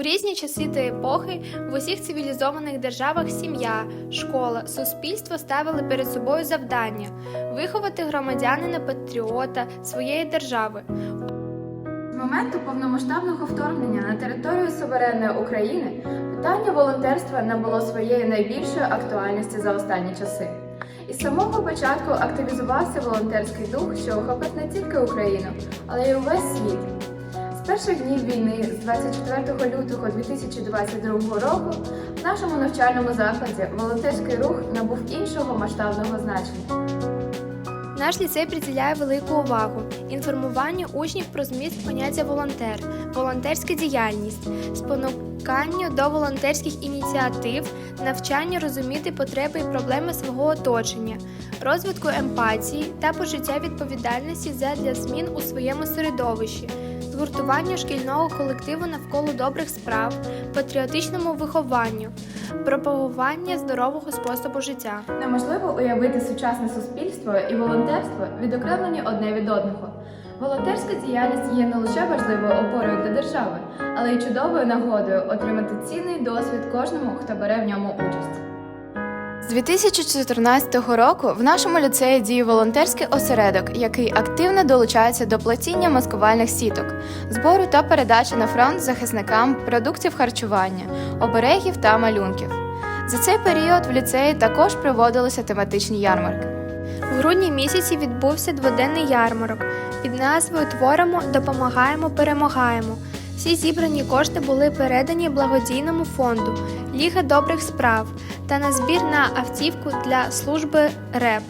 У різні часи та епохи в усіх цивілізованих державах сім'я, школа, суспільство ставили перед собою завдання виховати громадянина патріота своєї держави. З моменту повномасштабного вторгнення на територію суверенної України питання волонтерства набуло своєї найбільшої актуальності за останні часи. Із самого початку активізувався волонтерський дух, що охопив не тільки Україну, але й увесь світ. З перших днів війни, з 24 лютого 2022 року, в нашому навчальному закладі волонтерський рух набув іншого масштабного значення. Наш ліцей приділяє велику увагу інформуванню учнів про зміст поняття волонтер, волонтерська діяльність, спонуканню до волонтерських ініціатив, навчанню розуміти потреби і проблеми свого оточення, розвитку емпатії та почуття відповідальності задля змін у своєму середовищі, згуртуванню шкільного колективу навколо добрих справ, патріотичному вихованню, пропагування здорового способу життя. Неможливо уявити сучасне суспільство і волонтерство відокремлені одне від одного. Волонтерська діяльність є не лише важливою опорою для держави, але й чудовою нагодою отримати цінний досвід кожному, хто бере в ньому участь. З 2014 року в нашому ліцеї діє волонтерський осередок, який активно долучається до платіння маскувальних сіток, збору та передачі на фронт захисникам продуктів харчування, оберегів та малюнків. За цей період в ліцеї також проводилися тематичні ярмарки. В грудні місяці відбувся дводенний ярмарок під назвою Творимо, допомагаємо, перемагаємо. Всі зібрані кошти були передані благодійному фонду Ліга добрих справ та на збір на автівку для служби РЕП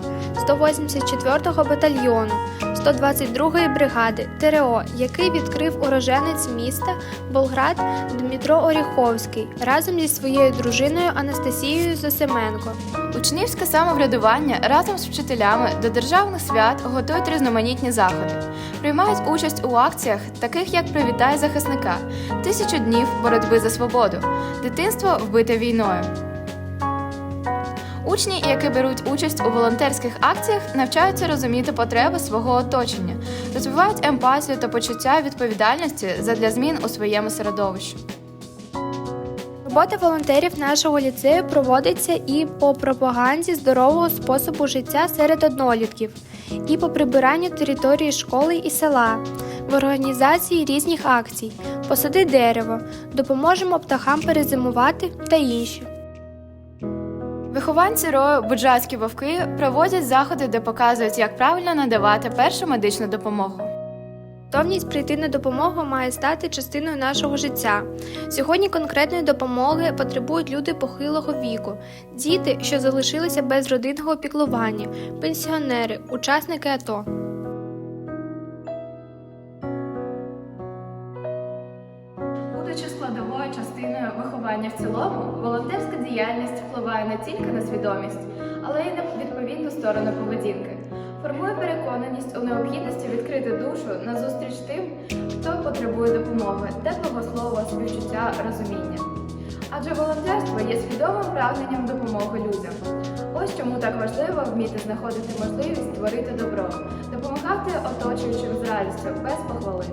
184-го батальйону 122-ї бригади ТРО, який відкрив уроженець міста Болград Дмитро Оріховський разом зі своєю дружиною Анастасією Зосименко. Учнівське самоврядування разом з вчителями до державних свят готують різноманітні заходи, приймають участь у акціях, таких як Привітай захисника, тисячу днів боротьби за свободу, дитинство вбите війною. Учні, які беруть участь у волонтерських акціях, навчаються розуміти потреби свого оточення, розвивають емпатію та почуття відповідальності задля змін у своєму середовищі. Робота волонтерів нашого ліцею проводиться і по пропаганді здорового способу життя серед однолітків, і по прибиранню території школи і села, в організації різних акцій, посади дерево, допоможемо птахам перезимувати та інші. Вихованці рою Буджацькі вовки проводять заходи, де показують, як правильно надавати першу медичну допомогу. Готовність прийти на допомогу має стати частиною нашого життя. Сьогодні конкретної допомоги потребують люди похилого віку, діти, що залишилися без родинного піклування, пенсіонери, учасники АТО. Складовою частиною виховання в цілому, волонтерська діяльність впливає не тільки на свідомість, але й на відповідну сторону поведінки. Формує переконаність у необхідності відкрити душу назустріч тим, хто потребує допомоги, теплого слова, співчуття, розуміння. Адже волонтерство є свідомим прагненням допомоги людям. Ось чому так важливо вміти знаходити можливість творити добро, допомагати оточуючим з радістю без похвали.